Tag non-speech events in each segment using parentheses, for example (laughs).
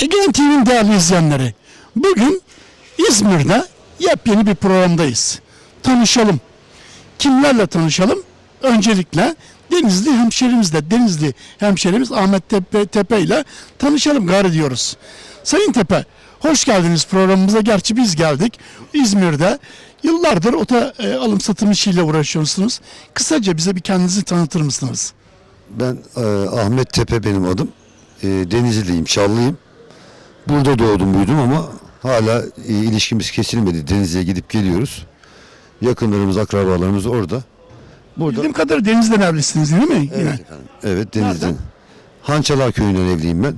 Egemen TV'nin değerli izleyenleri, bugün İzmir'de yepyeni bir programdayız. Tanışalım. Kimlerle tanışalım? Öncelikle Denizli hemşerimizle, Denizli hemşerimiz Ahmet Tepe, Tepe ile tanışalım gari diyoruz. Sayın Tepe, hoş geldiniz programımıza. Gerçi biz geldik İzmir'de. Yıllardır ota e, alım satım işiyle uğraşıyorsunuz. Kısaca bize bir kendinizi tanıtır mısınız? Ben e, Ahmet Tepe benim adım. E, Denizliliyim, Şallıyım. Burada doğdum büyüdüm ama hala e, ilişkimiz kesilmedi. Denizli'ye gidip geliyoruz. Yakınlarımız, akrabalarımız orada. Burada. Bildiğim kadarıyla Denizli'den evlisiniz değil mi? Yine. Evet efendim. Evet Denizli'den. Hançalar köyünden evliyim ben.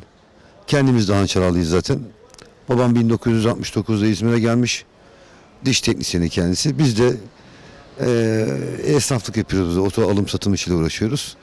Kendimiz de Hançalarlıyız zaten. Babam 1969'da İzmir'e gelmiş. Diş teknisyeni kendisi. Biz de e, esnaflık yapıyoruz. Oto alım satım işiyle uğraşıyoruz.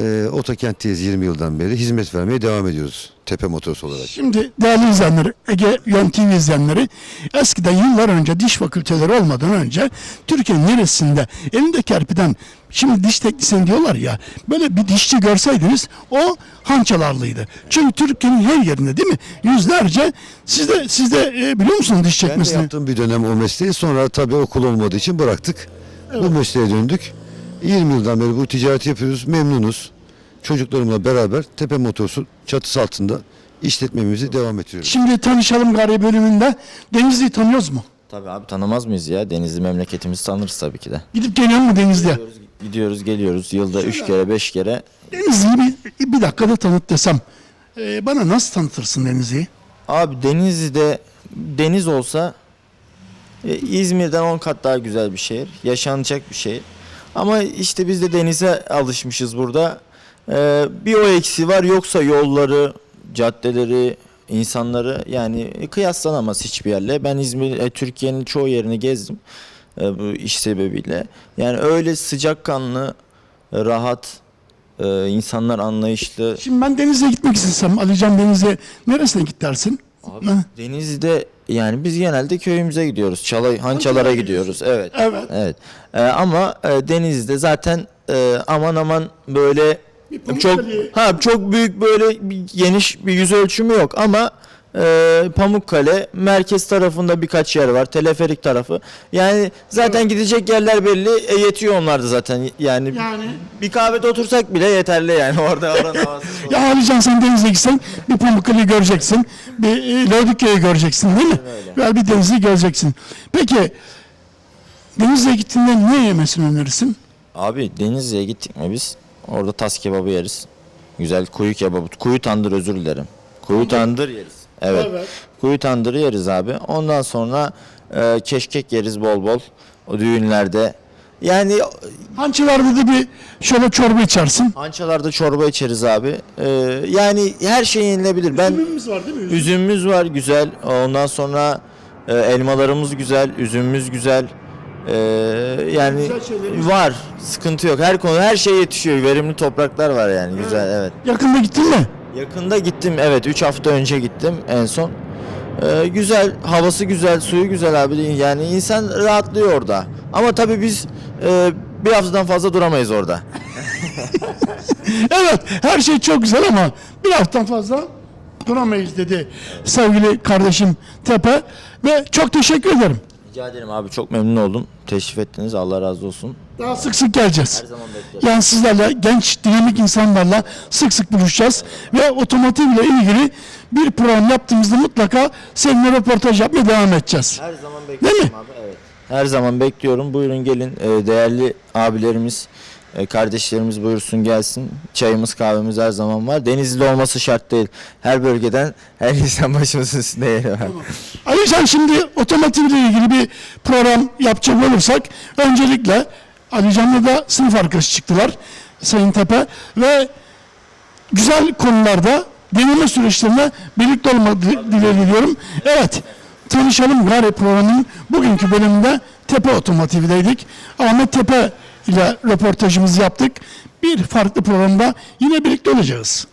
E, Otokent'teyiz 20 yıldan beri. Hizmet vermeye devam ediyoruz. Tepe Motors olarak. Şimdi değerli izleyenleri, Ege Yön TV izleyenleri, eskiden yıllar önce diş fakülteleri olmadan önce Türkiye'nin neresinde elinde kerpiden, şimdi diş teknisyeni diyorlar ya, böyle bir dişçi görseydiniz o hançalarlıydı. Çünkü Türkiye'nin her yerinde değil mi? Yüzlerce, siz de, siz de e, biliyor musunuz diş Ben de çekmesini? yaptığım bir dönem o mesleği. Sonra tabii okul olmadığı için bıraktık. Bu mesleğe döndük. 20 yıldan beri bu ticareti yapıyoruz. Memnunuz. Çocuklarımla beraber Tepe Motors'un çatısı altında işletmemizi devam ettiriyoruz. Şimdi tanışalım gari bölümünde Denizli'yi tanıyoruz mu? Tabii abi tanımaz mıyız ya? Denizli memleketimizi tanırız tabii ki de. Gidip geliyor mu Denizli'ye? Gidiyoruz, gidiyoruz geliyoruz. Yılda üç kere beş kere. Denizli'yi bir, bir dakikada tanıt desem, e, bana nasıl tanıtırsın Denizli'yi? Abi Denizli'de deniz olsa e, İzmir'den 10 kat daha güzel bir şehir. Yaşanacak bir şehir. Ama işte biz de denize alışmışız burada. E, bir o eksi var yoksa yolları, caddeleri, insanları yani kıyaslanamaz hiçbir yerle. Ben İzmir, e, Türkiye'nin çoğu yerini gezdim e, bu iş sebebiyle. Yani öyle sıcakkanlı, e, rahat, e, insanlar anlayışlı. Şimdi ben Denizli'ye gitmek istesem, Alican Denizli'ye neresine git dersin? Abi, Ha, Denizli'de yani biz genelde köyümüze gidiyoruz. Çalay, Hançalara gidiyoruz. Evet. Evet. Evet. Ee, ama e, Denizli'de zaten e, aman aman böyle çok ha çok büyük böyle bir geniş bir yüz ölçümü yok ama e, Pamukkale merkez tarafında birkaç yer var. Teleferik tarafı. Yani zaten gidecek yerler belli. E, yetiyor onlar da zaten. Yani, Yani- bir kahvede otursak bile yeterli yani (laughs) orada oranın. Ya Alican sen Denizli'ye gitsen bir Pamukkale'yi göreceksin, bir e, Lodiköy'ü göreceksin değil mi? Ve bir Denizli'yi göreceksin. Peki Denizli'ye gittiğinde ne yemesini önerirsin? Abi Denizli'ye gittik mi biz? Orada tas kebabı yeriz. Güzel kuyu kebabı, kuyu tandır özür dilerim. Kuyu tandır yeriz. Evet. Evet. Kuyu tandırı yeriz abi. Ondan sonra e, keşkek yeriz bol bol. O düğünlerde. Yani Hançılarda da bir şöyle çorba içersin. hançalarda çorba içeriz abi. E, yani her şey yenilebilir. Ben Üzümümüz var değil mi? üzümümüz var güzel. Ondan sonra e, elmalarımız güzel, üzümümüz güzel. E, yani Güzel var. Sıkıntı yok. Her konu her şey yetişiyor. Verimli topraklar var yani. Güzel evet. Yakında gittin mi? Yakında gittim evet 3 hafta önce gittim en son. Ee, güzel havası güzel suyu güzel abi yani insan rahatlıyor orada. Ama tabii biz e, bir haftadan fazla duramayız orada. (laughs) Evet her şey çok güzel ama bir haftadan fazla duramayız dedi sevgili kardeşim Tepe ve çok teşekkür ederim. Rica ederim abi çok memnun oldum. Teşrif ettiniz Allah razı olsun. Daha sık sık geleceğiz. Her zaman bekleriz. Yani sizlerle genç dinamik insanlarla sık sık buluşacağız ve otomotiv ile ilgili bir program yaptığımızda mutlaka seninle röportaj yapmaya devam edeceğiz. Her zaman Değil bekliyorum mi? abi evet. Her zaman bekliyorum. Buyurun gelin. Ee, değerli abilerimiz, e, kardeşlerimiz buyursun gelsin. Çayımız, kahvemiz her zaman var. Denizli olması şart değil. Her bölgeden her (laughs) insan başımızın üstünde yeri var. Alican şimdi otomotiv ile ilgili bir program yapacak olursak öncelikle Alican'la da sınıf arkadaşı çıktılar Sayın Tepe ve güzel konularda deneme süreçlerine birlikte olmak dile- dileğiyle diyorum. Evet tanışalım gari programının bugünkü bölümünde Tepe Otomotiv'deydik. Ahmet Tepe ile röportajımızı yaptık. Bir farklı programda yine birlikte olacağız.